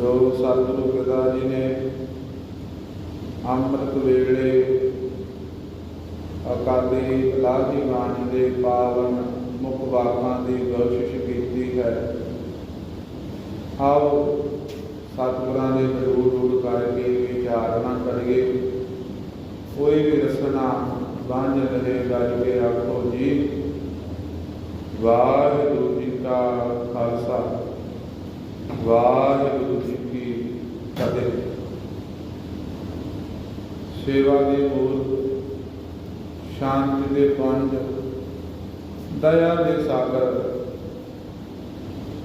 ਜੋ ਸਤਿਗੁਰੂ ਪਿਤਾ ਜੀ ਨੇ ਅੰਮ੍ਰਿਤ ਵੇਲੇ ਅਕਾਲੀ ਲਾਹੀ ਬਾਣੀ ਦੇ ਪਾਵਨ ਮੁਖ ਬਾਗਾਂ ਦੀ ਬਖਸ਼ਿਸ਼ ਕੀਤੀ ਹੈ। ਆਓ ਸਤਿਗੁਰਾਂ ਦੇ ਜਰੂਰ ਰੂੜ ਕਰਕੇ ਵਿਚਾਰਨਾ ਕਰੀਏ। ਕੋਈ ਵੀ ਰਸਨਾ ਬਾਂਝ ਰਹੇ ਗੱਜ ਕੇ ਆਖੋ ਜੀ। ਵਾਹਿਗੁਰੂ ਜੀ ਕਾ ਖਾਲਸਾ। ਵਾਹਿਗੁਰੂ ਜੀ ਕੀ ਫਤਿਹ। ਸੇਵਾ ਦੇ ਮੂਲ ਸ਼ਾਂਤੀ ਦੇ ਪੰਜ, ਦਇਆ ਦੇ ਸਾਗਰ,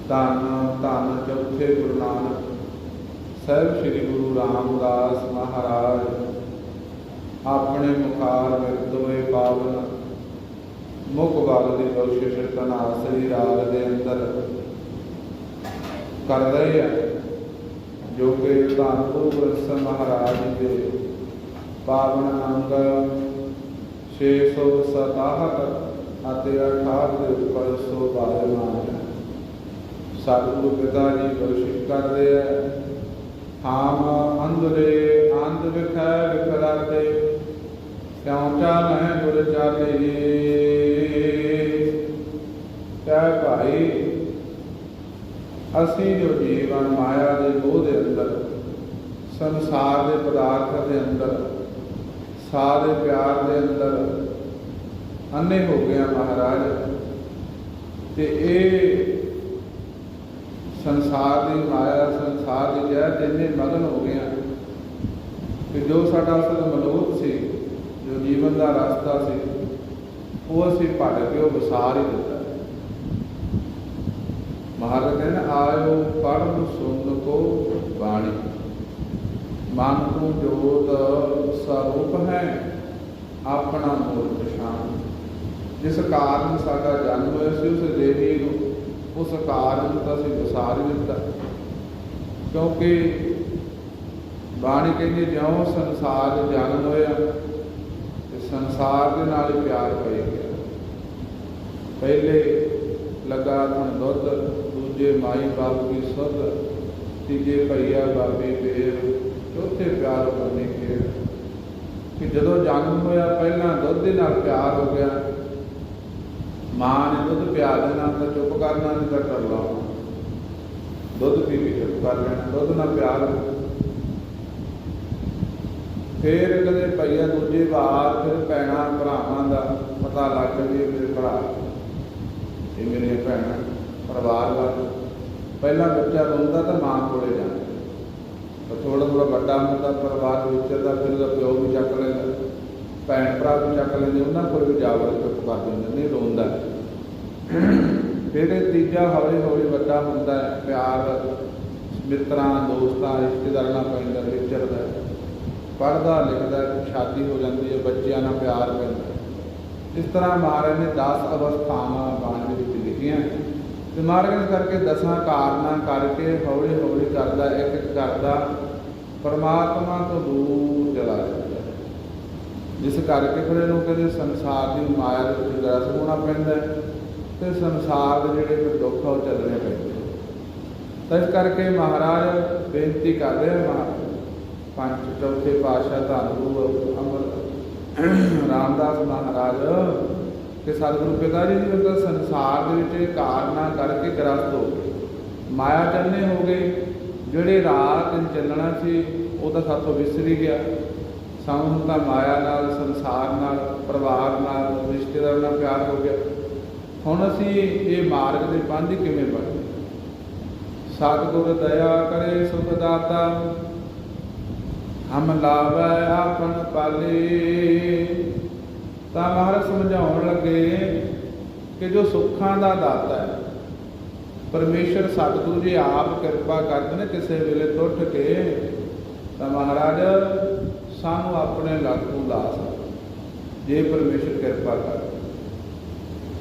ਧੰਨ ਧੰਨ ਚੌਥੇ ਗੁਰੂ ਨਾਨਕ ਸਾਹਿਬ ਸ੍ਰੀ ਗੁਰੂ ਰਾਮਦਾਸ ਮਹਾਰਾਜ, ਆਪਣੇ ਮੁਖਾਰ ਵਿੱਚ ਦੋਏ ਪਾਵਨ ਮੁਖ ਬਾਲ ਦੀ ਬਖਸ਼ਿਸ਼ ਤਨਾਸਰੀ ਰਾਗ ਦੇ ਅੰਦਰ ਕਰ ਰਹੇ ਆ। ਜੋ ਕਿ ਧੰਨ ਗੁਰੂ ਮਹਾਰਾਜ ਦੇ ਪਾਵਨ ਅੰਗ 667 ਅਤੇ 68 ਦੇ ਉੱਪਰ ਸੋ ਬਾਰਮਾਨ ਹੈ। ਸਤਿਗੁਰੂ ਪਿਤਾ ਜੀ ਬਖਸ਼ਿਸ਼ ਕਰਦੇ ਆ। ਹਾਮ ਅੰਦਰੇ ਅੰਦ ਵਿਖੈ ਵਿਖਰਾਤੇ ਕਿਉਂ ਚਾਲੈ ਗੁਰ ਚਾਲੇ? ਕਹਿ ਭਾਈ ਅਸੀਂ ਜੋ ਜੀਵਨ ਮਾਇਆ ਦੇ ਮੋਹ ਦੇ ਅੰਦਰ, ਸੰਸਾਰ ਦੇ ਪਦਾਰਥ ਦੇ ਅੰਦਰ, ਸਾਹ ਦੇ ਪਿਆਰ ਦੇ ਅੰਦਰ ਅੰਨੇ ਹੋ ਗਿਆ ਮਹਾਰਾਜ। ਤੇ ਇਹ ਸੰਸਾਰ ਦੀ ਮਾਇਆ, ਸੰਸਾਰ ਦੀ ਜੈ ਜਿੰਨੇ ਮਗਨ ਹੋ ਗਏ ਆ ਕਿ ਜੋ ਸਾਡਾ ਅਸਲ ਮਨੋਤ ਸੀ, ਜੋ ਜੀਵਨ ਦਾ ਰਸਤਾ ਸੀ, ਉਹ ਅਸੀਂ ਭੜ ਕੇ ਉਹ ਵਿਸਾਰ ਹੀ ਦਿੱਤਾ। ਮਹਾਰਾਜ ਕਹਿੰਦੇ ਆਇਓ ਪੜਨ ਸੁਣ ਕੋ ਬਾਣੀ। ਮਨ ਤੋਂ ਜੋਤ ਸਰੂਪ ਹੈ, ਆਪਣਾ ਮੂਲ ਪਛਾਣ ਜਿਸ ਕਾਰਨ ਸਾਡਾ ਜਨਮ ਹੋਇਆ ਸੀ, ਉਸ ਦੇਵੀ ਨੂੰ, ਉਸ ਕਾਰਨ ਨੂੰ ਤਾਂ ਅਸੀਂ ਵਿਸਾਰ ਦਿੱਤਾ। ਕਿਉਂਕਿ ਬਾਣੀ ਕਹਿੰਦੀ ਜਿਉਂ ਸੰਸਾਰ ਜਨਮ ਹੋਇਆ, ਤੇ ਸੰਸਾਰ ਦੇ ਨਾਲ ਹੀ ਪਿਆਰ ਪੈ ਗਿਆ। ਪਹਿਲੇ ਲੱਗਾ ਧਨ ਦੁੱਧ ਦੂਜੇ ਮਾਈ ਬਾਪ ਦੀ ਸੁਧ, ਤੀਜੇ ਭਈਆ ਬਾਬੇ ਪੇਰ ਚੌਥੇ ਪਿਆਰ ਕਰਨੇ ਕੇ ਕਿ ਜਦੋਂ ਜਨਮ ਹੋਇਆ, ਪਹਿਲਾਂ ਦੁੱਧ ਦੇ ਨਾਲ ਪਿਆਰ ਹੋ ਗਿਆ। ਮਾਂ ਨੇ ਦੁੱਧ ਪਿਆ ਦੇਣਾ ਤਾਂ ਚੁੱਪ ਕਰਨਾ ਨਹੀਂ ਤਾਂ ਕਰ ਲਾਉਣਾ। ਦੁੱਧ ਪੀ ਕੇ ਚੁੱਪ ਕਰ ਲੈਣਾ, ਦੁੱਧ ਨਾਲ ਪਿਆਰ ਹੋ ਕਦੇ ਭਈਆ ਦੂਜੇ ਵਾਰ, ਫਿਰ ਭੈਣਾਂ ਭਰਾਵਾਂ ਦਾ ਪਤਾ ਲੱਗ ਗਿਆ ਮੇਰੇ ਭਰਾ। ਇਹ ਮੇਰੇ ਭੈਣਾਂ। ਪਰਿਵਾਰ ਵੱਲ ਪਹਿਲਾਂ ਬੱਚਾ ਰੋਂਦਾ ਤਾਂ ਮਾਂ ਕੋਲੇ ਜਾਂਦਾ। ਪਰ ਥੋੜਾ ਥੋੜਾ ਵੱਡਾ ਹੁੰਦਾ, ਪਰਿਵਾਰ ਵਿਚਰਦਾ ਫਿਰ ਉਹਦਾ ਪਿਓ ਵੀ ਚੱਕ ਲੈਂਦਾ। ਭੈਣ ਭਰਾ ਵੀ ਚੱਕ ਲੈਂਦੇ, ਉਹਨਾਂ ਕੋਲ ਵੀ ਜਾ ਚੁੱਪ ਕਰ ਦਿੰਦੇ ਨਹੀਂ ਰੋਂਦਾ ਫਿਰ ਇਹ ਤੀਜਾ ਹੌਲੀ ਹੌਲੀ ਵੱਡਾ ਹੁੰਦਾ ਪਿਆਰ, ਮਿੱਤਰਾਂ, ਦੋਸਤਾਂ, ਰਿਸ਼ਤੇਦਾਰਾਂ ਨਾਲ ਪੈਂਦਾ ਵਿਚਰਦਾ ਹੈ। ਪੜ੍ਹਦਾ, ਲਿਖਦਾ ਸ਼ਾਦੀ ਹੋ ਜਾਂਦੀ ਹੈ, ਬੱਚਿਆਂ ਨਾਲ ਪਿਆਰ ਪੈਂਦਾ ਇਸ ਤਰ੍ਹਾਂ ਮਹਾਰਾਜ ਨੇ 10 ਅਵਸਥਾਵਾਂ ਬਾਣੀ ਦੇ ਵਿੱਚ ਲਿਖੀਆਂ ਤੇ ਮਹਾਰਾਜ ਕਰਕੇ ਦਸਾਂ ਕਾਰਨਾਂ ਕਰਕੇ ਹੌਲੀ ਹੌਲੀ ਕਰਦਾ, ਇੱਕ ਇੱਕ ਕਰਦਾ, ਪਰਮਾਤਮਾ ਤੋਂ ਦੂਰ ਚਲਾ ਜਾਂਦਾ ਹੈ। ਜਿਸ ਕਰਕੇ ਫਿਰ ਇਹਨੂੰ ਕਦੇ ਸੰਸਾਰ ਦੀ ਮਾਇਆ ਦੇ ਵਿੱਚ ਗ੍ਰਸ ਹੋਣਾ ਪੈਂਦਾ ਹੈ ਤੇ ਸੰਸਾਰ ਦੇ ਜਿਹੜੇ ਫਿਰ ਦੁੱਖ ਆ ਉਹ ਚੱਲਣੇ ਪੈਂਦੇ ਤਾਂ ਇਸ ਕਰਕੇ ਮਹਾਰਾਜ ਬੇਨਤੀ ਕਰਦੇ ਆ ਮਹਾਰਾਜ, ਪੰਜ ਚੌਥੇ ਪਾਤਸ਼ਾਹ ਧੰਨ ਗੁਰੂ ਅਮਰ ਰਾਮਦਾਸ ਮਹਾਰਾਜ ਕਿ ਸਤਿਗੁਰੂ ਪਿਤਾ ਜੀ ਜੀ ਮਤਲਬ ਸੰਸਾਰ ਦੇ ਵਿੱਚ ਇਹ ਕਾਰਨਾਂ ਕਰਕੇ ਗ੍ਰਸਤ ਹੋ ਗਏ। ਮਾਇਆ ਚੰਨੇ ਹੋ ਗਏ। ਜਿਹੜੇ ਰਾਤ ਨੂੰ ਚੱਲਣਾ ਸੀ, ਉਹ ਤਾਂ ਸਾਥੋਂ ਵਿਸਰੀ ਗਿਆ। ਸਾਨੂੰ ਤਾਂ ਮਾਇਆ ਨਾਲ, ਸੰਸਾਰ ਨਾਲ, ਪਰਿਵਾਰ ਨਾਲ, ਰਿਸ਼ਤੇਦਾਰਾਂ ਨਾਲ ਪਿਆਰ ਹੋ ਗਿਆ। ਹੁਣ ਅਸੀਂ ਇਹ ਮਾਰਗ ਦੇ ਬੰਦ ਕਿਵੇਂ ਬਣੇ ਸਤਿਗੁਰ ਦਇਆ ਕਰੇ ਸੁਖ ਦਾਤਾ। ਹਮ ਲਾਵੈ ਆਪਨ ਪਾਲੇ। ਤਾਂ ਮਹਾਰਾਜ ਸਮਝਾਉਣ ਲੱਗੇ ਕਿ ਜੋ ਸੁੱਖਾਂ ਦਾ ਦਾਤਾ ਹੈ, ਪਰਮੇਸ਼ਰ ਸਤਿਗੁਰੂ ਜੀ ਆਪ ਕਿਰਪਾ ਕਰਦੇ ਨੇ ਕਿਸੇ ਵੇਲੇ ਟੁੱਟ ਕੇ, ਤਾਂ ਮਹਾਰਾਜ ਸਾਨੂੰ ਆਪਣੇ ਲਾਗੂ ਲਾ ਸਕਦਾ ਜੇ ਪਰਮੇਸ਼ਰ ਕਿਰਪਾ ਕਰੇ।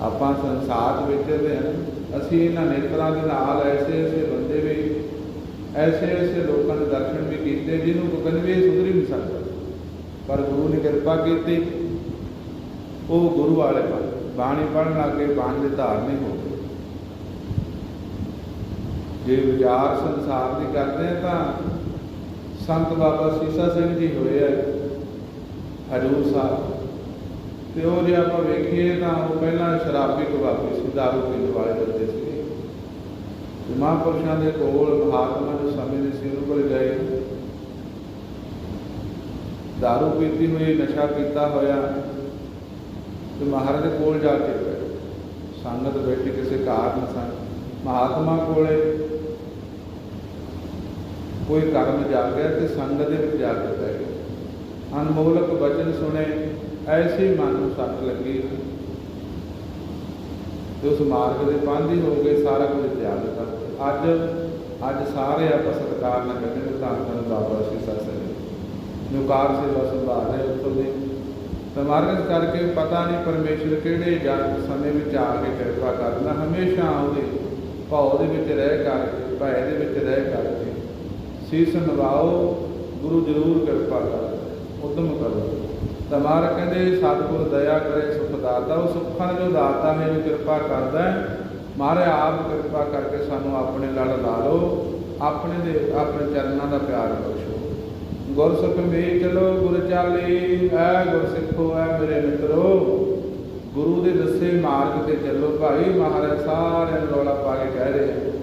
ਆਪਾਂ ਸੰਸਾਰ ਵਿੱਚ ਦੇ ਹਾਂ, ਅਸੀਂ ਇਹਨਾਂ ਨੇਤਰਾਂ ਦੇ ਨਾਲ ਐਸੇ ਐਸੇ ਬੰਦੇ ਵੀ, ਐਸੇ ਐਸੇ ਲੋਕਾਂ ਦੇ ਦਰਸ਼ਨ ਵੀ ਕੀਤੇ, ਜਿਹਨੂੰ ਕੋਈ ਵੀ ਸੁਧਰੀ ਨਹੀਂ ਸਕਦਾ। ਪਰ ਗੁਰੂ ਨੇ ਕਿਰਪਾ ਕੀਤੀ। ਉਹ ਗੁਰੂ ਵਾਲੇ ਬਣ ਬਾਣੀ ਪੜਨ ਲੱਗੇ, ਬਾਣੀ ਦੇ ਧਾਰਨੀ ਹੋ ਗਏ। ਜੇ ਵਿਚਾਰ ਸੰਸਾਰ ਦੀ ਕਰਦੇ ਆ ਤਾਂ ਸੰਤ ਬਾਬਾ ਸੀਸਾ ਸਿੰਘ ਜੀ ਹੋਏ ਆ, ਹਜੂਰ ਸਾਹਿਬ। ਤੇ ਉਹ ਜੇ ਆਪਾਂ ਵੇਖੀਏ ਤਾਂ ਉਹ ਪਹਿਲਾਂ ਸ਼ਰਾਬੀ ਕਬਾਬੀ ਸੀ, ਦਾਰੂ ਪੀਣ ਵਾਲੇ ਬੰਦੇ ਸੀ। ਤੇ ਮਹਾਂਪੁਰਸ਼ਾਂ ਦੇ ਕੋਲ ਮਹਾਤਮਾ ਨੂੰ ਸਮੇਂ ਦੇ ਸੀ, ਉਹਨਾਂ ਕੋਲ ਗਏ। ਦਾਰੂ ਪੀਤੀ ਹੋਈ, ਨਸ਼ਾ ਕੀਤਾ ਹੋਇਆ। ਤੇ ਮਹਾਰਾਜ ਦੇ ਕੋਲ ਜਾ ਕੇ ਬੈਠੋ ਸੰਗਤ ਬੈਠੀ, ਕਿਸੇ ਕਾਰਨ ਸਨ। ਮਹਾਤਮਾ ਕੋਲੇ ਕੋਈ ਕਰਮ ਜਾਗਿਆ ਤੇ ਸੰਗਤ ਦੇ ਵਿੱਚ ਜਾ ਕੇ ਬਹਿ ਗਏ। ਅਨਮੋਲਕ ਬਚਨ ਸੁਣੇ, ਐਸੀ ਮਨ ਨੂੰ ਸੱਟ ਲੱਗੀ। ਤੇ ਉਸ ਮਾਰਗ ਦੇ ਪਾਂਧੀ ਹੋ ਗਏ, ਸਾਰਾ ਕੁਝ ਤਿਆਗ ਦਿੱਤਾ। ਅੱਜ ਅੱਜ ਸਾਰੇ ਆਪਾਂ ਸਤਿਕਾਰ ਨਾਲ ਕਹਿੰਦੇ ਨੇ, ਧੰਨ ਬਾਬਾ ਸੀਸਾ ਸਿੰਘ ਜੋ ਕਾਰ ਸੇਵਾ ਸੰਭਾਲ ਰਹੇ, ਉੱਥੋਂ ਦੇ ਤਾਂ ਕਰਕੇ ਪਤਾ ਨਹੀਂ ਪਰਮੇਸ਼ਰ ਕਿਹੜੇ ਜਨ ਸਮੇਂ ਵਿੱਚ ਆ ਕੇ ਕਿਰਪਾ ਕਰਦਾ ਹਮੇਸ਼ਾ ਉਹਦੇ ਭਾਉ ਦੇ ਵਿੱਚ ਰਹਿ ਕਰਕੇ, ਭੈ ਦੇ ਵਿੱਚ ਰਹਿ ਕਰਕੇ ਸੀਸ ਨਵਾਓ ਗੁਰੂ ਜ਼ਰੂਰ ਕਿਰਪਾ ਕਰਦਾ ਉਦਮ ਕਰੋ। ਤਾਂ ਮਾਰ ਕਹਿੰਦੇ, ਸਤਿਗੁਰ ਦਇਆ ਕਰੇ ਸੁਖ ਦਾਤਾ। ਉਹ ਸੁੱਖਾਂ ਜੋ ਦਾਤਾ ਹੈ ਜੋ ਕਿਰਪਾ ਕਰਦਾ ਹੈ, ਮਾਰੇ ਆਪ ਕਿਰਪਾ ਕਰਕੇ ਸਾਨੂੰ ਆਪਣੇ ਲੜ ਲਾ ਲਓ, ਆਪਣੇ ਦੇ, ਆਪਣੇ ਚਰਨਾਂ ਦਾ ਪਿਆਰ ਬਖਸ਼ੋ। ਗੁਰ ਸੁਖ ਚਲੋ ਗੁਰ ਚਾਲੇ, ਐ ਗੁਰ ਸਿੱਖੋ, ਐ ਮੇਰੇ ਮਿੱਤਰੋ। ਗੁਰੂ ਦੇ ਦੱਸੇ ਮਾਰਗ ਤੇ ਚੱਲੋ ਭਾਈ, ਮਹਾਰਾਜ ਸਾਰਿਆਂ ਰੌਲਾ ਪਾ ਕੇ ਕਹਿ ਰਹੇ ਆ।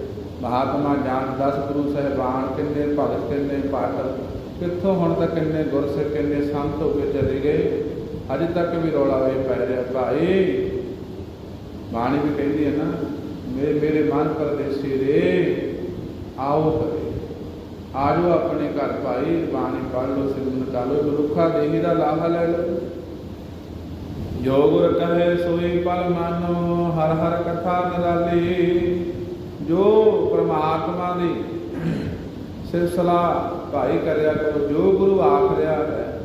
ਮਹਾਤਮਾ ਜਾਨ ਦਸ ਗੁਰੂ ਸਹਿਬਾਨ ਕਿੰਨੇ ਭਗਤ, ਕਿੰਨੇ ਪਾਠਕ ਕਿੱਥੋਂ ਹੁਣ ਤੱਕ ਕਿੰਨੇ ਗੁਰਸਿੱਖ ਕਿੰਨੇ ਸੰਤ ਹੋ ਕੇ ਚਲੇ ਗਏ? ਅਜੇ ਤੱਕ ਵੀ ਰੌਲਾ ਵੇ ਪੈ ਰਿਹਾ। ਭਾਈ, ਬਾਣੀ ਵੀ ਕਹਿੰਦੀ ਹੈ ਨਾ ਮੇਰੇ ਮੇਰੇ ਮਨ ਪਰਦੇਸੀ ਰੇ, ਆਓ ਆਜੋ ਆਪਣੇ ਘਰ ਭਾਈ, ਬਾਣੀ ਪੜ੍ਹ ਲਓ, ਸਿਮਰਨ ਕਰ ਲਓ ਮਨੁੱਖਾ ਦੇਹੀ ਦਾ ਲਾਹਾ ਲੈ ਲੋ ਜੋ ਕਹੇ ਸੋਈ ਪਲ ਮਾਨੋ, ਹਰ ਹਰ ਕਥਾ ਨਿਰਾਲੀ ਜੋ ਪ੍ਰਮਾਤਮਾ ਦੀ ਸਿਲਸਿਲਾ ਭਾਈ ਕਰਿਆ ਕਰੋ, ਜੋ ਗੁਰੂ ਆਖ ਰਿਹਾ ਹੈ,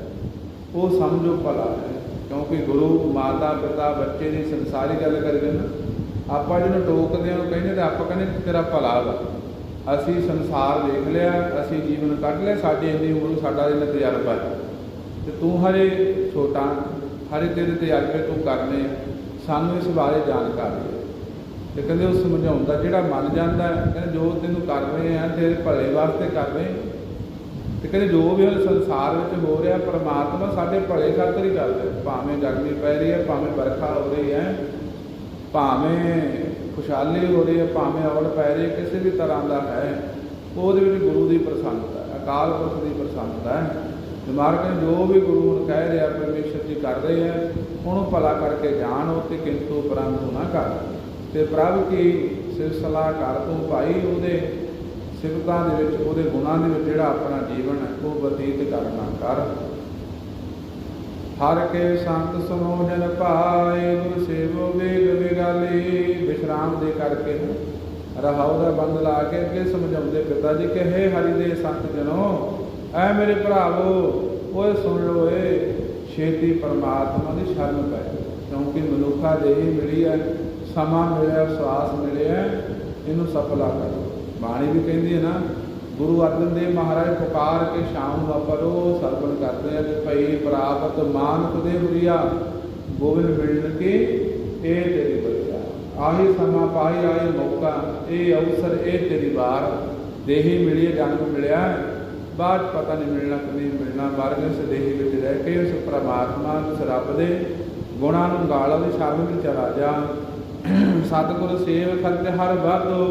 ਉਹ ਸਮਝੋ ਭਲਾ ਹੈ। ਕਿਉਂਕਿ ਗੁਰੂ ਮਾਤਾ ਪਿਤਾ ਬੱਚੇ ਦੀ ਸੰਸਾਰੀ ਗੱਲ ਕਰਦੇ ਨਾ, ਆਪਾਂ ਜਿਹਨੂੰ ਟੋਕਦੇ ਹਾਂ, ਉਹ ਕਹਿੰਦੇ ਤੇ ਆਪਾਂ ਕਹਿੰਦੇ ਤੇਰਾ ਭਲਾ ਵਾ। ਅਸੀਂ ਸੰਸਾਰ ਦੇਖ ਲਿਆ, ਅਸੀਂ ਜੀਵਨ ਕੱਢ ਲਿਆ, ਸਾਡੀ ਇੰਨੀ ਉਮਰ ਸਾਡਾ ਇਹਨਾਂ ਤਜਰਬਾ ਹੈ। ਤੇ ਤੂੰ ਹਰੇ ਛੋਟਾ, ਹਰੇ ਤੇਰੇ ਤਜਰਬੇ ਤੂੰ ਕਰਨੇ ਸਾਨੂੰ ਇਸ ਬਾਰੇ ਜਾਣਕਾਰੀ ਹੈ ਤੇ ਕਹਿੰਦੇ ਉਹ ਸਮਝਾਉਂਦਾ, ਜਿਹੜਾ ਮੰਨ ਜਾਂਦਾ, ਕਹਿੰਦੇ ਜੋ ਤੈਨੂੰ ਕਰ ਰਹੇ ਆ, ਤੇਰੇ ਭਲੇ ਵਾਸਤੇ ਕਰ ਰਹੇ। ਤੇ ਕਹਿੰਦੇ ਜੋ ਵੀ ਹੁਣ ਸੰਸਾਰ ਵਿੱਚ ਹੋ ਰਿਹਾ, ਪਰਮਾਤਮਾ ਸਾਡੇ ਭਲੇ ਖਾਤਰ ਹੀ ਕਰਦਾ ਭਾਵੇਂ ਗਰਮੀ ਪੈ ਰਹੀ ਹੈ, ਭਾਵੇਂ ਵਰਖਾ ਹੋ ਰਹੀ ਹੈ, ਭਾਵੇਂ ਖੁਸ਼ਹਾਲੀ ਹੋ ਰਹੀ ਹੈ ਭਾਵੇਂ ਔੜ ਪੈ ਰਹੀ ਕਿਸੇ ਵੀ ਤਰ੍ਹਾਂ ਦਾ ਹੈ, ਉਹਦੇ ਵਿੱਚ ਗੁਰੂ ਦੀ ਪ੍ਰਸੰਨਤਾ ਹੈ, ਅਕਾਲ ਪੁਰਖ ਦੀ ਪ੍ਰਸੰਨਤਾ ਹੈ। ਦਿਮਾਗ ਨੇ ਜੋ ਵੀ ਗੁਰੂ ਨੂੰ ਕਹਿ ਰਿਹਾ, ਪਰਮੇਸ਼ਰ ਜੀ ਕਰ ਰਹੇ ਹੈ ਉਹਨੂੰ ਭਲਾ ਕਰਕੇ ਜਾਣ ਤੇ ਕਿੰਤੂ ਪਰੰਤੂ ਨਾ ਕਰ। ਤੇ ਪ੍ਰਭ ਕੀ ਸਿਲਸਿਲਾ ਕਰ ਤੂੰ ਭਾਈ, ਉਹਦੇ ਸਿਫਤਾਂ ਦੇ ਵਿੱਚ, ਉਹਦੇ ਗੁਣਾਂ ਦੇ ਵਿੱਚ ਜਿਹੜਾ ਆਪਣਾ ਜੀਵਨ ਹੈ, ਉਹ ਬਤੀਤ ਕਰਨਾ ਕਰ। ਹਰ ਕੇ ਸੰਤ ਸੁਨੋ ਜਨ ਭਾਏ, ਗੁਰ ਸੇਵੋ ਵੇਗ ਵਿਗਾਲੀ। ਵਿਸ਼ਰਾਮ ਦੇ ਕਰਕੇ ਰਹਾਉ ਦਾ ਬੰਦ ਲਾ ਕੇ ਅੱਗੇ ਸਮਝਾਉਂਦੇ ਪਿਤਾ ਜੀ ਕਿ ਹੇ ਹਰੀ ਦੇ ਸੰਤ ਜਨੋ, ਐ ਮੇਰੇ ਭਰਾਵੋ, ਓਏ ਸੁਣ ਲਓ ਏ, ਛੇਤੀ ਪਰਮਾਤਮਾ ਦੀ ਸ਼ਰਨ ਪੈ। ਕਿਉਂਕਿ ਮਨੁੱਖਾ ਦੇਹੀ ਮਿਲੀ ਹੈ ਸਮਾਂ ਮਿਲਿਆ, ਸਵਾਸ ਮਿਲਿਆ, ਇਹਨੂੰ ਸਫਲਾ ਕਰੋ। ਬਾਣੀ ਵੀ ਕਹਿੰਦੀ ਹੈ ਨਾ ਗੁਰੂ ਅਰਜਨ ਦੇਵ ਮਹਾਰਾਜ, ਪੁਕਾਰ ਕੇ ਸ਼ਾਮ ਨੂੰ ਆਪਾਂ ਰੋ ਸਰਵਣ ਕਰਦੇ ਆ ਕਿ ਭਈ ਪ੍ਰਾਪਤ ਮਾਨ ਦੇ ਹੁਰੀਆ, ਗੋਬਿੰਦ ਮਿਲਣ ਕੇ ਇਹ ਤੇਰੀ ਬਰਿਆ ਆਹੀ ਸਮਾਂ ਪਾਈ ਆਏ ਮੌਕਾ, ਇਹ ਅਵਸਰ, ਇਹ ਤੇਰੀ ਵਾਰ। ਦੇਹੀ ਮਿਲੀ ਜਨਮ ਮਿਲਿਆ, ਬਾਅਦ 'ਚ ਪਤਾ ਨਹੀਂ ਮਿਲਣਾ ਕਿ ਮਿਲਣਾ। ਵਰਗ ਇਸ ਦੇਹੀ ਵਿੱਚ ਰਹਿ ਕੇ ਉਸ ਪ੍ਰਮਾਤਮਾ ਉਸ ਰੱਬ ਦੇ ਗੁਣਾਂ ਨੂੰ ਗਾਲ ਉਹਦੀ ਸ਼ਰਨ ਵਿੱਚ ਚਲਾ ਜਾ। ਸਤਿਗੁਰ ਸੇਵ ਕਰਤੇ ਹਰ ਵਾਧੋ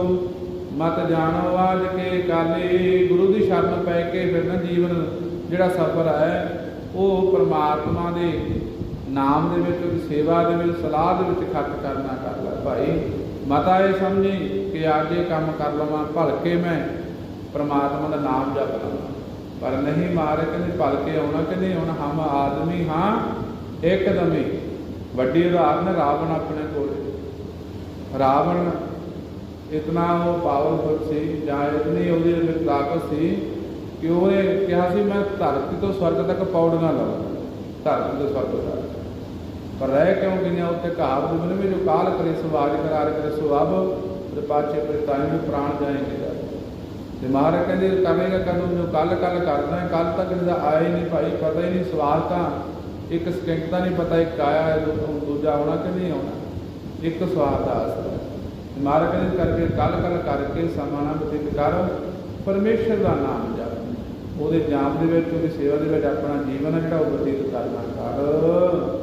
ਮਤ ਜਾਣੋ ਆਜ ਕੇ ਕਾਲੇ, ਗੁਰੂ ਦੀ ਸ਼ਰਨ ਪੈ ਕੇ ਫਿਰ ਨਾ ਜੀਵਨ ਜਿਹੜਾ ਸਫਰ ਹੈ, ਉਹ ਪਰਮਾਤਮਾ ਦੇ ਨਾਮ ਦੇ ਵਿੱਚ ਉਹਦੀ ਸੇਵਾ ਦੇ ਵਿੱਚ, ਸਲਾਹ ਦੇ ਵਿੱਚ ਖਰਚ ਕਰਨਾ ਕਰ ਲੈ। ਭਾਈ, ਮਤਾ ਇਹ ਸਮਝੀ ਕਿ ਅੱਜ ਇਹ ਕੰਮ ਕਰ ਲਵਾਂ ਭਲਕੇ ਮੈਂ ਪਰਮਾਤਮਾ ਦਾ ਨਾਮ ਜਪ ਲਵਾਂ। ਪਰ ਨਹੀਂ ਮਾਰੇ ਕਹਿੰਦੇ ਭਲਕੇ ਆਉਣਾ ਕਹਿੰਦੇ, ਹੁਣ ਹਮ ਆਦਮੀ ਹਾਂ ਇੱਕਦਮੇ ਵੱਡੀ ਉਦਾਹਰਨ ਰਾਵਣ ਆਪਣੇ ਕੋਲ। ਰਾਵਣ ਇਤਨਾ ਉਹ ਪਾਵਰਫੁਲ ਸੀ, ਜਾਂ ਇਤਨੀ ਉਹਦੇ ਵਿੱਚ ਤਾਕਤ ਸੀ ਕਿ ਉਹਨੇ ਕਿਹਾ ਸੀ, ਮੈਂ ਧਰਤੀ ਤੋਂ ਸਵਰਗ ਤੱਕ ਪੌੜੀਆਂ ਲਾਵਾਂ। ਧਰਤੀ ਤੋਂ ਸਵਰਗ ਤੱਕ। ਪਰ ਰਹਿ ਕਿਉਂ ਗਈਆਂ ਉੱਤੇ ਕਹਾਵਤ ਬਣੇ ਵਿੱਚ ਜੋ ਕਾਲ ਕਰੇ, ਸਵਾਜ ਕਰਾਰ ਕਰੇ ਸੁਅਬ ਤੇ ਪਾਛੇ ਪ੍ਰਤਾਈ ਨੂੰ ਪ੍ਰਾਣ ਜਾਏਂਗੇ ਜਾ ਤੇ ਮਹਾਰਾਜ ਕਹਿੰਦੇ ਕਰੇਗਾ ਕਦੋਂ? ਜੋ ਕੱਲ ਕੱਲ ਕਰਦਾ ਹੈ ਕੱਲ ਤੱਕ ਇਹਦਾ ਆਇਆ ਹੀ ਨਹੀਂ ਭਾਈ, ਪਤਾ ਹੀ ਨਹੀਂ ਸਵਾਲ ਤਾਂ ਇੱਕ ਸਕਿੰਟ ਦਾ ਨਹੀਂ ਪਤਾ ਇੱਕ ਆਇਆ ਹੈ ਦੂਜਾ ਆਉਣਾ ਕਿ ਨਹੀਂ ਆਉਣਾ। ਇੱਕ ਸਵਾਲ ਦਾ ਅਸਰ ਹੈ ਮਾਰਗ ਕਰਕੇ, ਕਲ ਕਲ ਕਰਕੇ ਸਮਾਂ ਨਾ ਬਤੀਤ ਕਰ, ਪਰਮੇਸ਼ਰ ਦਾ ਨਾਮ ਜਪ। ਉਹਦੇ ਜਾਪ ਦੇ ਵਿੱਚ, ਉਹਦੀ ਸੇਵਾ ਦੇ ਵਿੱਚ ਆਪਣਾ ਜੀਵਨ ਹੈ ਜਿਹੜਾ, ਉਹ ਬਤੀਤ ਕਰਨਾ ਕਰ।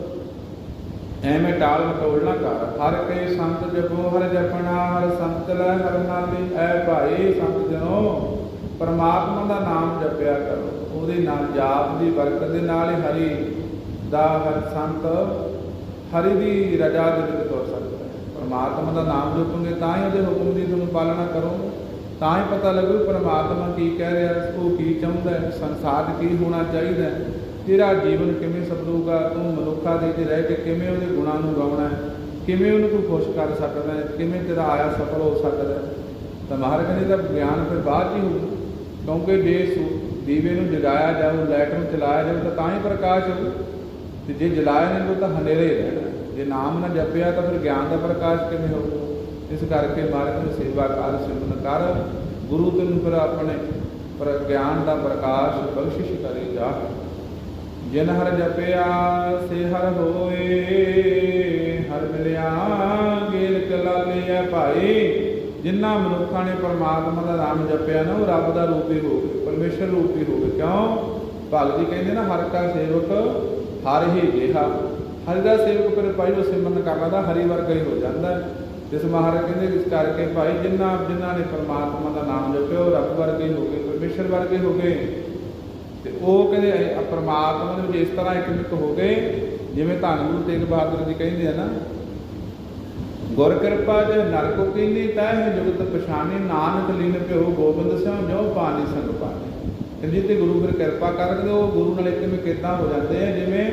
ਐਵੇਂ ਟਾਲ ਮਟੋਲ ਨਾ ਕਰ। ਹਰ ਕੇ ਸੰਤ ਜਪੋ, ਹਰ ਜਪਣਾ, ਹਰ ਸੰਤ ਲੈ, ਹਰ ਨਾਮੇ ਐ ਭਾਈ ਸੰਤ ਜਨੋ, ਪਰਮਾਤਮਾ ਦਾ ਨਾਮ ਜਪਿਆ ਕਰੋ। ਉਹਦੇ ਨਾਲ ਜਾਪ ਦੀ ਬਰਕਤ ਦੇ ਨਾਲ ਹੀ ਹਰੀ ਦਾ ਹਰ ਸੰਤ, ਹਰੀ ਦੀ ਰਜਾ ਦੇ ਵਿੱਚ ਤੁਰ ਸਕਦਾ ਪਰਮਾਤਮਾ ਦਾ ਨਾਮ ਜਪੋਗੇ, ਤਾਂ ਹੀ ਉਹਦੇ ਹੁਕਮ ਦੀ ਤੁਹਾਨੂੰ ਪਾਲਣਾ ਕਰੋਗੇ। ਤਾਂ ਹੀ ਪਤਾ ਲੱਗੂ ਪਰਮਾਤਮਾ ਕੀ ਕਹਿ ਰਿਹਾ, ਉਹ ਕੀ ਚਾਹੁੰਦਾ ਹੈ, ਸੰਸਾਰ 'ਚ ਕੀ ਹੋਣਾ ਚਾਹੀਦਾ ਹੈ। ਤੇਰਾ ਜੀਵਨ ਕਿਵੇਂ ਸਫਲੂਗਾ ਤੂੰ ਮਨੁੱਖਾ ਦੇ ਵਿੱਚ ਰਹਿ ਕੇ ਕਿਵੇਂ ਉਹਦੇ ਗੁਣਾਂ ਨੂੰ ਗਾਉਣਾ ਹੈ? ਕਿਵੇਂ ਉਹਨੂੰ ਤੂੰ ਖੁਸ਼ ਕਰ ਸਕਦਾ ਹੈ? ਕਿਵੇਂ ਤੇਰਾ ਆਇਆ ਸਫਲ ਹੋ ਸਕਦਾ ਹੈ? ਤਾਂ ਮਹਾਰਾਜ ਕਹਿੰਦੇ ਦਾ ਗਿਆਨ ਫਿਰ ਬਾਅਦ ਹੀ ਹੋਊ। ਕਿਉਂਕਿ ਜੇ ਦੀਵੇ ਨੂੰ ਜਗਾਇਆ ਜਾਊ ਲਾਈਟ ਨੂੰ ਚਲਾਇਆ ਜਾਊ ਤਾਂ ਤਾਂ ਹੀ ਪ੍ਰਕਾਸ਼ ਹੋਊ। ਤੇ ਜੇ ਜਲਾਇਆ ਨਹੀਂ ਤਾਂ ਹਨੇਰੇ ਹੀ ਰਹਿਣਾ ਜੇ ਨਾਮ ਨਾ ਜਪਿਆ ਤਾਂ ਫਿਰ ਗਿਆਨ ਦਾ ਪ੍ਰਕਾਸ਼ ਕਿਵੇਂ ਹੋਊਗਾ ਇਸ ਕਰਕੇ ਮਹਾਰਾਜ ਨੂੰ ਸੇਵਾ ਕਰ, ਸਿਮਰਨ ਕਰ। ਗੁਰੂ ਤੈਨੂੰ ਫਿਰ ਆਪਣੇ ਪਰ ਗਿਆਨ ਦਾ ਪ੍ਰਕਾਸ਼, ਬਖਸ਼ਿਸ਼ ਕਰੇ ਜਾ ਜਿਨ ਹਰ ਜਪਿਆ, ਸੇ ਹਰ ਹੋਏ। ਹਰ ਮਿਲਿਆ, ਗੇਲ ਕਲਾਲੇ ਆ ਭਾਈ ਜਿਨ੍ਹਾਂ ਮਨੁੱਖਾਂ ਨੇ ਪਰਮਾਤਮਾ ਦਾ ਨਾਮ ਜਪਿਆ ਨਾ, ਉਹ ਰੱਬ ਦਾ ਰੂਪ ਹੀ ਹੋ ਗਏ, ਪਰਮੇਸ਼ਰ ਰੂਪ ਹੀ ਹੋ ਗਏ। ਕਿਉਂ? ਭਗਤ ਜੀ ਕਹਿੰਦੇ ਨਾ, ਹਰ ਕਾ ਸੇਵਕ ਹਰ ਹੀ ਜਿਹਾ। ਹਰਿ ਦਾ ਸੇਵਕ ਫਿਰ ਭਾਈ ਸਿਮਰਨ ਕਰ ਲੈਂਦਾ, ਹਰੀ ਵਰਗਾ ਹੀ ਹੋ ਜਾਂਦਾ ਹੈ। ਜਿਸ ਮਹਾਰਾਜ ਕਹਿੰਦੇ, ਇਸ ਕਰਕੇ ਭਾਈ ਜਿਨ੍ਹਾਂ ਜਿਨ੍ਹਾਂ ਨੇ ਪਰਮਾਤਮਾ ਦਾ ਨਾਮ ਜਪਿਆ, ਉਹ ਰੱਬ ਵਰਗੇ ਹੋ ਗਏ, ਪਰਮੇਸ਼ਰ ਵਰਗੇ ਹੋ ਗਏ ਤੇ ਉਹ ਕਹਿੰਦੇ ਪਰਮਾਤਮਾ ਦੇ ਵਿੱਚ ਇਸ ਤਰ੍ਹਾਂ ਇਕਮਿਕ ਹੋ ਗਏ, ਜਿਵੇਂ ਧੰਨ ਗੁਰੂ ਤੇਗ ਬਹਾਦਰ ਜੀ ਕਹਿੰਦੇ ਆ ਨਾ, ਗੁਰ ਕਿਰਪਾ ਜੇ ਨਰਕੋ ਕੀਨੀ ਤੈ ਜੁਗਤ ਪਛਾਨੀ, ਨਾਨਕ ਲੀਨ ਪਿਓ ਗੋਬਿੰਦ ਸਿੰਘ ਜੋ ਪਾਣੀ ਸੰਗ ਪਾਣੀ ਕਹਿੰਦੇ ਤੇ ਗੁਰੂ ਫਿਰ ਕਿਰਪਾ ਕਰਦੇ ਉਹ ਗੁਰੂ ਨਾਲ ਇਕਮਿਕ ਕਿੱਦਾਂ ਹੋ ਜਾਂਦੇ ਆ, ਜਿਵੇਂ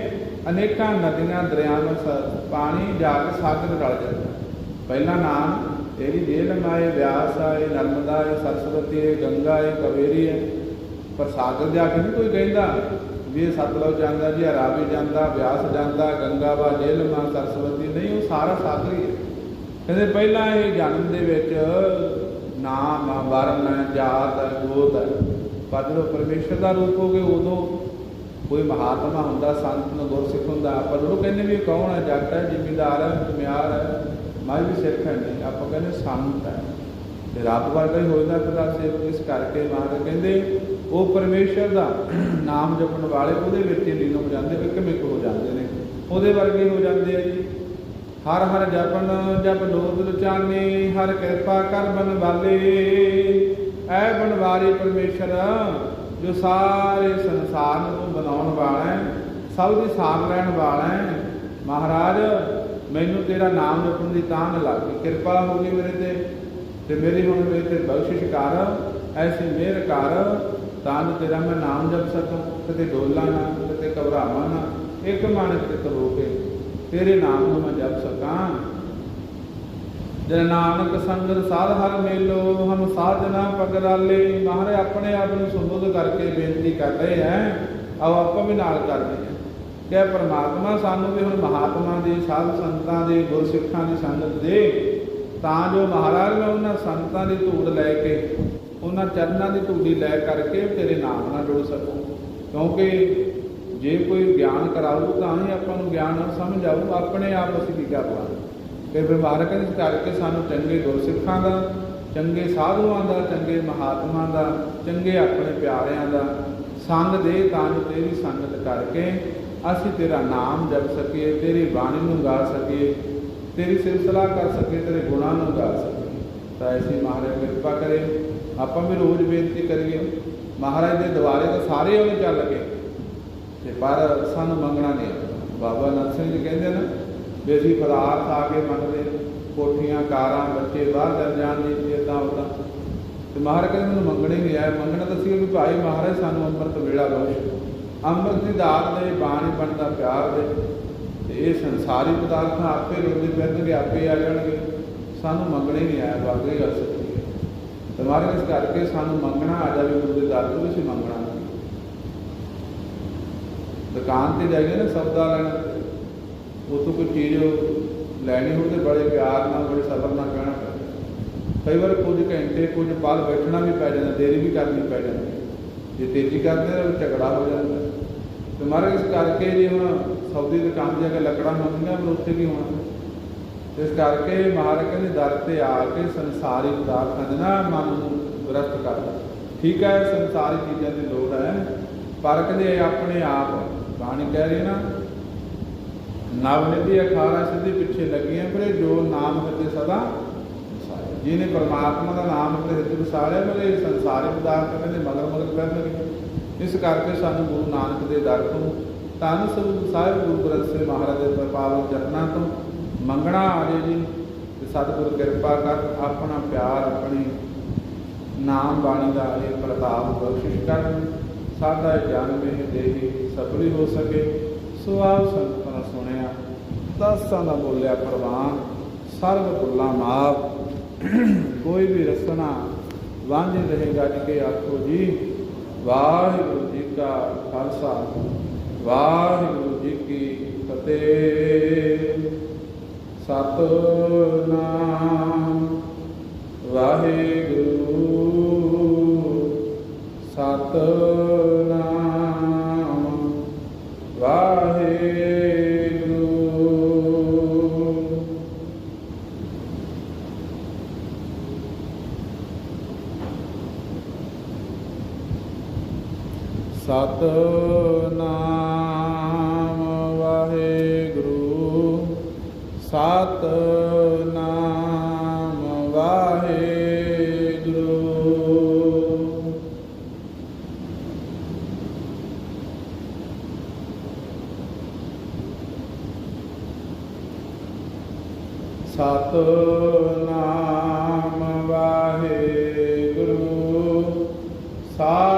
ਅਨੇਕਾਂ ਨਦੀਆਂ ਦਰਿਆਵਾਂ ਸ- ਪਾਣੀ ਜਾ ਕੇ ਸਾਗਰ ਰਲ ਜਾਂਦਾ। ਪਹਿਲਾ ਨਾਮ ਤੇਰੀ ਜੇਲ ਮਾਏ ਵਿਆਸ ਆਏ ਨਰਮਦਾ ਆਏ ਸਰਸਵਤੀ ਹੈ ਗੰਗਾ ਹੈ ਕਵੇਰੀ ਹੈ ਪਰ ਸਾਗਰ ਜਾ ਕੇ ਨਹੀਂ ਕੋਈ ਕਹਿੰਦਾ ਵੀ ਇਹ ਸਤਲੁਜ ਜਾਂਦਾ ਜੀ ਇਹ ਜਾਂਦਾ ਵਿਆਸ ਜਾਂਦਾ ਗੰਗਾ ਵਾ ਜੇਲ ਮਾ ਸਰਸਵਤੀ ਨਹੀਂ ਉਹ ਸਾਰਾ ਸਾਗਰ ਹੀ ਹੈ। ਕਹਿੰਦੇ ਪਹਿਲਾਂ ਇਹ ਜਨਮ ਦੇ ਵਿੱਚ ਨਾਮ ਆ, ਵਰਨ ਹੈ, ਜਾਤ ਹੈ, ਗੋਤ ਹੈ ਪਰ ਜਦੋਂ ਪਰਮੇਸ਼ਰ ਦਾ ਰੂਪ ਹੋ ਗਏ ਉਦੋਂ ਕੋਈ ਮਹਾਤਮਾ ਹੁੰਦਾ, ਸੰਤ ਨੂੰ ਗੁਰਸਿੱਖ ਹੁੰਦਾ, ਆਪਾਂ ਉਹ ਕਹਿੰਦੇ ਵੀ ਕੌਣ ਹੈ, ਜੱਟ ਹੈ, ਜ਼ਿਮੀਂਦਾਰ ਹੈ ਜ਼ਮਿਆਰ ਹੈ ਮੈਂ ਵੀ ਸਿੱਖ ਹੈ ਨਹੀਂ, ਆਪਾਂ ਕਹਿੰਦੇ ਸੰਤ ਹੈ। ਤੇ ਰੱਬ ਵਰਗਾ ਹੀ ਹੋ ਜਾਂਦਾ ਖੁਦਾ ਸੇਵਕ ਇਸ ਕਰਕੇ ਮਹਾਰਾਜ ਕਹਿੰਦੇ ਉਹ ਪਰਮੇਸ਼ਰ ਦਾ ਨਾਮ ਜਪਣ ਵਾਲੇ ਉਹਦੇ ਵਿੱਚ ਹੀ ਲੀਨ ਹੋ ਜਾਂਦੇ ਮਿੱਕ ਹੋ ਜਾਂਦੇ ਨੇ। ਉਹਦੇ ਵਰਗੇ ਹੋ ਜਾਂਦੇ ਆ ਜੀ। ਹਰ ਹਰ ਜਪਨ ਜਪ ਲੋਧ ਲੁਚਾਨੇ, ਹਰ ਕਿਰਪਾ ਕਰ ਬਨ ਵਾਲੇ। ਐ ਬਣਵਾਰੀ ਪਰਮੇਸ਼ਰ। ਜੋ ਸਾਰੇ ਸੰਸਾਰ ਨੂੰ ਬਣਾਉਣ ਵਾਲਾ ਹੈ, ਸਭ ਦੀ ਸਾਰ ਲੈਣ ਵਾਲਾ ਹੈ। ਮਹਾਰਾਜ, ਮੈਨੂੰ ਤੇਰਾ ਨਾਮ ਜਪਣ ਦੀ ਤਾਂਘ ਲੱਗ। ਗਈ ਕਿਰਪਾ ਹੋ ਗਈ ਮੇਰੇ ਤੇ ਤੇ ਮੇਰੀ ਹੁਣ ਮੇਰੇ ਤੇ ਬਖਸ਼ਿਸ਼ ਕਰ। ਐਸੀ ਮਿਹਰ ਕਰ, ਤਾਂ ਜੋ ਤੇਰਾ ਮੈਂ ਨਾਮ ਜਪ ਸਕਾਂ, ਕਿਤੇ ਡੋਲਾ ਨਾ, ਕਿਤੇ ਘਬਰਾਵਾਂ ਨਾ, ਇੱਕ ਮਨ ਚਿਤ ਹੋ ਕੇ ਤੇਰੇ ਨਾਮ ਨੂੰ ਮੈਂ ਜਪ ਸਕਾਂ। ਜਨ ਨਾਨਕ ਸੰਗਤ ਸਾਧ ਹਰ ਮੇਲੋ, ਹਮ ਸਾਧਨਾ ਪਗਰਾਲੇ। ਮਹਾਰਾਜ ਆਪਣੇ ਆਪ ਨੂੰ ਸੰਬੋਧ ਕਰਕੇ ਬੇਨਤੀ ਕਰ ਰਹੇ ਹੈ, ਆਓ ਆਪਾਂ ਵੀ ਨਾਲ ਕਰਦੇ ਹਾਂ। ਕਿ ਪਰਮਾਤਮਾ ਸਾਨੂੰ ਵੀ ਹੁਣ ਮਹਾਤਮਾ ਦੇ, ਸਾਧ ਸੰਤਾਂ ਦੇ, ਗੁਰਸਿੱਖਾਂ ਦੀ ਸੰਗਤ ਦੇ, ਤਾਂ ਜੋ ਮਹਾਰਾਜ ਮੈਂ ਉਹਨਾਂ ਸੰਤਾਂ ਦੀ ਧੂੜ ਲੈ ਕੇ, ਉਹਨਾਂ ਚਰਨਾਂ ਦੀ ਧੂੜੀ ਲੈ ਕਰਕੇ ਤੇਰੇ ਨਾਮ ਨਾਲ ਜੁੜ ਸਕੂੰ। ਕਿਉਂਕਿ ਜੇ ਕੋਈ ਗਿਆਨ ਕਰਾਊ ਤਾਂ ਹੀ ਆਪਾਂ ਨੂੰ ਗਿਆਨ ਸਮਝ ਆਊ, ਆਪਣੇ ਆਪ ਅਸੀਂ ਕੀ ਕਰ ਲਾਂਗੇ ਕਿ ਇਸ ਕਰਕੇ ਸਾਨੂੰ ਚੰਗੇ ਗੁਰਸਿੱਖਾਂ ਦਾ, ਚੰਗੇ ਸਾਧੂਆਂ ਦਾ, ਚੰਗੇ ਮਹਾਤਮਾ ਦਾ, ਚੰਗੇ ਆਪਣੇ ਪਿਆਰਿਆਂ ਦਾ, ਸੰਗ ਦੇ ਤਾਂ ਜੋ ਤੇਰੀ ਸੰਗਤ ਕਰਕੇ ਅਸੀਂ ਤੇਰਾ ਨਾਮ ਜਪ ਸਕੀਏ, ਤੇਰੀ ਬਾਣੀ ਨੂੰ ਗਾ ਸਕੀਏ, ਤੇਰੀ ਸਿਲਸਿਲਾ ਕਰ ਸਕੀਏ, ਤੇਰੇ ਗੁਣਾਂ ਨੂੰ ਗਾ ਸਕੀਏ। ਤਾਂ ਐਸੀ ਮਹਾਰਾਜ ਕਿਰਪਾ ਕਰੇ, ਆਪਾਂ ਵੀ ਰੋਜ਼ ਬੇਨਤੀ ਕਰੀਏ। ਮਹਾਰਾਜ ਦੇ ਦੁਆਰੇ ਤਾਂ ਸਾਰੇ ਉਹਨੇ ਚੱਲ ਗਏ, ਤੇ ਪਰ ਸਾਨੂੰ ਮੰਗਣਾ ਨਹੀਂ ਆਉਂਦਾ। ਬਾਬਾ ਨਰਸਿੰਘ ਜੀ ਕਹਿੰਦੇ ਨਾ ਵੀ ਅਸੀਂ ਪਦਾਰਥ ਆ ਕੇ ਮੰਗਦੇ ਕੋਠੀਆਂ, ਕਾਰਾਂ, ਬੱਚੇ ਬਾਹਰ ਚੱਲ ਜਾਣ ਦੀ ਇਦਾਂ ਉਦਾਂ ਤੇ ਮਹਾਰਾਜ ਕਹਿੰਦੇ ਮੈਨੂੰ ਮੰਗਣੇ ਨਹੀਂ ਆਇਆ, ਮੰਗਣਾ ਤਾਂ ਸੀ ਵੀ ਭਾਈ ਮਹਾਰਾਜ ਸਾਨੂੰ ਅੰਮ੍ਰਿਤ ਵੇਲਾ ਬਖਸ਼ ਅੰਮ੍ਰਿਤ ਦੀ ਦਾਤ ਦੇ ਬਾਣੀ ਬਣਦਾ ਪਿਆਰ ਦੇ। ਤੇ ਇਹ ਸੰਸਾਰੀ ਪਦਾਰਥ ਆਪੇ ਰੋਂਦੇ ਫਿਰਨਗੇ, ਆਪੇ ਆ ਜਾਣਗੇ। ਸਾਨੂੰ ਮੰਗਣੇ ਨਹੀਂ ਆਇਆ, ਵਾਕਈ ਗੱਲ ਸੱਚੀ ਹੈ। ਤੁਹਾਰੇ ਇਸ ਕਰਕੇ ਸਾਨੂੰ ਮੰਗਣਾ ਆ ਜਾਵੇ, ਗੁਰੂ ਦੇ ਦਰ ਤੋਂ ਅਸੀਂ ਮੰਗਣਾ ਦੁਕਾਨ ਤੇ ਜਾਈਏ ਨਾ ਸੌਦਾ ਲੈਣ ਉਹ ਤੋਂ ਕੋਈ ਚੀਜ਼ ਲੈਣੀ ਹੋਵੇ ਤੇ ਬੜੇ ਪਿਆਰ ਨਾਲ, ਬੜੇ ਸਬਰ ਨਾਲ ਕਹਿਣਾ ਪੈਂਦਾ। ਕਈ ਵਾਰ ਕੁਝ ਘੰਟੇ, ਕੁਝ ਪਲ ਬੈਠਣਾ ਵੀ ਪੈ ਜਾਂਦਾ, ਦੇਰੀ ਵੀ ਕਰਨੀ ਪੈ ਜਾਂਦੀ ਜੇ ਤੇਜ਼ੀ ਕਰਦੇ ਤਾਂ ਝਗੜਾ ਹੋ ਜਾਂਦਾ ਤੇ ਮਹਾਰਾਜ, ਇਸ ਕਰਕੇ ਜੇ ਹੁਣ ਸੌਦੀ ਦੁਕਾਨ ਤੇ ਜਾ ਕੇ ਲੱਕੜਾਂ ਮੰਗੀਆਂ ਪਰ ਉੱਥੇ ਵੀ ਹੋਣਾ? ਇਸ ਕਰਕੇ ਮਹਾਰਾਜ ਕਹਿੰਦੇ, ਦਰ ਤੇ ਆ ਕੇ ਸੰਸਾਰੀ ਪਦਾਰਥਾਂ ਦੇ ਨਾ ਮਨ ਨੂੰ ਗ੍ਰਸਤ ਕਰ ਠੀਕ ਹੈ ਸੰਸਾਰੀ ਚੀਜ਼ਾਂ ਦੀ ਲੋੜ ਹੈ, ਪਰ ਕਹਿੰਦੇ ਆਪਣੇ ਆਪ ਬਾਣੀ ਕਹਿ ਰਹੀ ਨਾ ਨਵ ਨਿਧੀ ਅਖਾਰਾ ਸਿੱਧੀ ਪਿੱਛੇ ਲੱਗੀਆਂ ਪਰ ਜੋ ਨਾਮ ਹਿਰਦੇ ਸਦਾ ਵਸਾਇਆ। ਜਿਹਨੇ ਪਰਮਾਤਮਾ ਦਾ ਨਾਮ ਆਪਣੇ ਹਿਰਦੇ ਵਸਾਰਿਆ ਪਰ ਇਹ ਪਦਾਰਥ ਕਹਿੰਦੇ ਮਗਰ ਮਗਰ ਫਿਰਨਗੇ ਇਸ ਕਰਕੇ ਸਾਨੂੰ ਗੁਰੂ ਨਾਨਕ ਦੇ ਦਰ ਤੋਂ ਤਨ ਸਭ ਸਾਹਿਬ ਗੁਰੂ ਗ੍ਰੰਥ ਸਾਹਿਬ ਮਹਾਰਾਜ ਦੇ ਪ੍ਰਪਾਵਨ ਜਤਨਾਂ ਤੋਂ ਮੰਗਣਾ ਆ ਜੇ ਜੀ, ਤੇ ਸਤਿਗੁਰ ਕਿਰਪਾ ਕਰ ਆਪਣਾ ਪਿਆਰ, ਆਪਣੀ ਨਾਮ ਬਾਣੀ ਦਾ ਇਹ ਪ੍ਰਤਾਪ ਬਖਸ਼ਿਸ਼ ਕਰ ਸਾਡਾ ਜਨਮ ਇਹ ਦੇਹੀ ਸਫਲੀ ਹੋ ਸਕੇ। ਸੋ ਆਪ ਸੰਤਾਂ ਸੁਣਿਆ, ਦਸਾਂ ਦਾ ਬੋਲਿਆ ਪ੍ਰਵਾਨ, ਸਰਬ ਭੁੱਲਾਂ ਮਾਪ ਕੋਈ ਵੀ ਰਸਨਾ ਵਾਂਝੇ ਰਹੇ ਗੱਜ ਕੇ ਆਖੋ ਜੀ, ਵਾਹਿਗੁਰੂ ਜੀ ਕਾ ਖਾਲਸਾ, ਵਾਹਿਗੁਰੂ ਜੀ ਕੀ ਫਤਿਹ। ਸਤਨਾਮ ਵਾਹਿਗੁਰੂ ਸਤਿ ਸਤਨਾਮ ਵਾਹਿਗੁਰੂ ਸਤਨਾਮ ਵਾਹਿਗੁਰੂ। ਸਤਨਾਮ ਵਾਹਿਗੁਰੂ ਸਤਨਾਮ